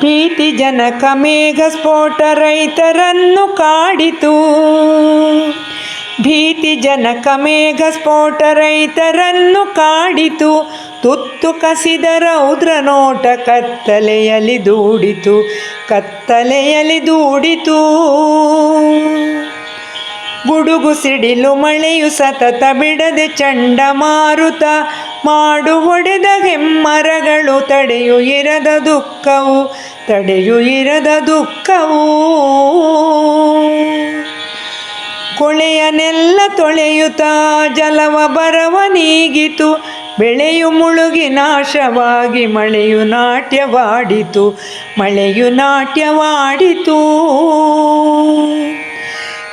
ಭೀತಿ ಜನಕ ಮೇಘ ಸ್ಫೋಟ ರೈತರನ್ನು ಕಾಡಿತು. ಭೀತಿ ಜನಕ ಮೇಘ ಸ್ಫೋಟ ರೈತರನ್ನು ಕಾಡಿತು. ತುತ್ತು ಕಸಿದ ರೌದ್ರ ನೋಟ ಕತ್ತಲೆಯಲ್ಲಿ ದೂಡಿತು. ಕತ್ತಲೆಯಲ್ಲಿ ದೂಡಿತು. ಗುಡುಗು ಸಿಡಿಲು ಮಳೆಯು ಸತತ ಬಿಡದೆ ಚಂಡಮಾರುತ ಮಾಡು ಒಡೆದ ಹೆಮ್ಮರಗಳು ತಡೆಯು ಇರದ ದುಃಖವು, ತಡೆಯು ಇರದ ದುಃಖವು. ಕೊಳೆಯನೆಲ್ಲ ತೊಳೆಯುತ್ತಾ ಜಲವ ಬರವ ನೀಗಿತು, ಬೆಳೆಯು ಮುಳುಗಿ ನಾಶವಾಗಿ ಮಳೆಯು ನಾಟ್ಯವಾಡಿತು ಮಳೆಯು ನಾಟ್ಯವಾಡಿತು.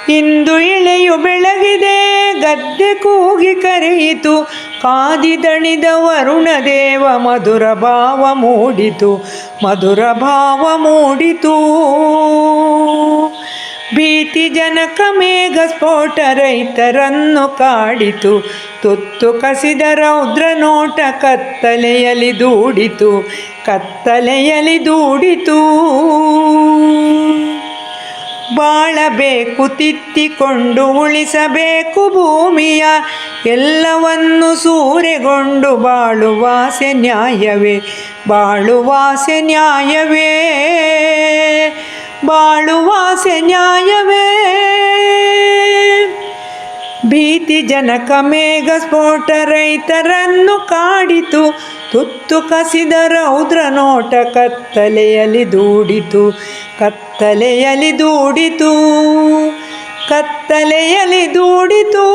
ಇಂದು ಬೆಳಗಿದೆ, ಗದ್ದೆ ಕೂಗಿ ಕರೆಯಿತು. ಕಾದಿದಣಿದ ವರುಣ ದೇವ ಮಧುರ ಭಾವ ಮೂಡಿತು, ಮಧುರ ಭಾವ ಮೂಡಿತು. ಭೀತಿ ಜನಕ ಮೇಘ ಸ್ಫೋಟ ರೈತರನ್ನು ಕಾಡಿತು, ತುತ್ತು ಕಸಿದ ರೌದ್ರ ನೋಟ ಕತ್ತಲೆಯಲ್ಲಿ ದೂಡಿತು ಕತ್ತಲೆಯಲ್ಲಿ ದೂಡಿತು. ಬಾಳಬೇಕು, ತಿತ್ತಿಕೊಂಡು ಉಳಿಸಬೇಕು ಭೂಮಿಯ ಎಲ್ಲವನ್ನು ಸೂರೆಗೊಂಡು ಬಾಳುವಾಸೆ ನ್ಯಾಯವೇ? ಬಾಳುವಾಸೆ ನ್ಯಾಯವೇ? ಬಾಳುವಾಸೆ ನ್ಯಾಯವೇ? ಭೀತಿ ಜನಕ ಮೇಘ ಸ್ಫೋಟ ರೈತರನ್ನು ಕಾಡಿತು, ತುತ್ತು ಕಸಿದ ರೌದ್ರ ನೋಟ ಕತ್ತಲೆಯಲ್ಲಿ ದೂಡಿತು. ಕತ್ತಲೆಯಲ್ಲಿ ದೂಡಿತು ಕತ್ತಲೆಯಲ್ಲಿ ದೂಡಿತು.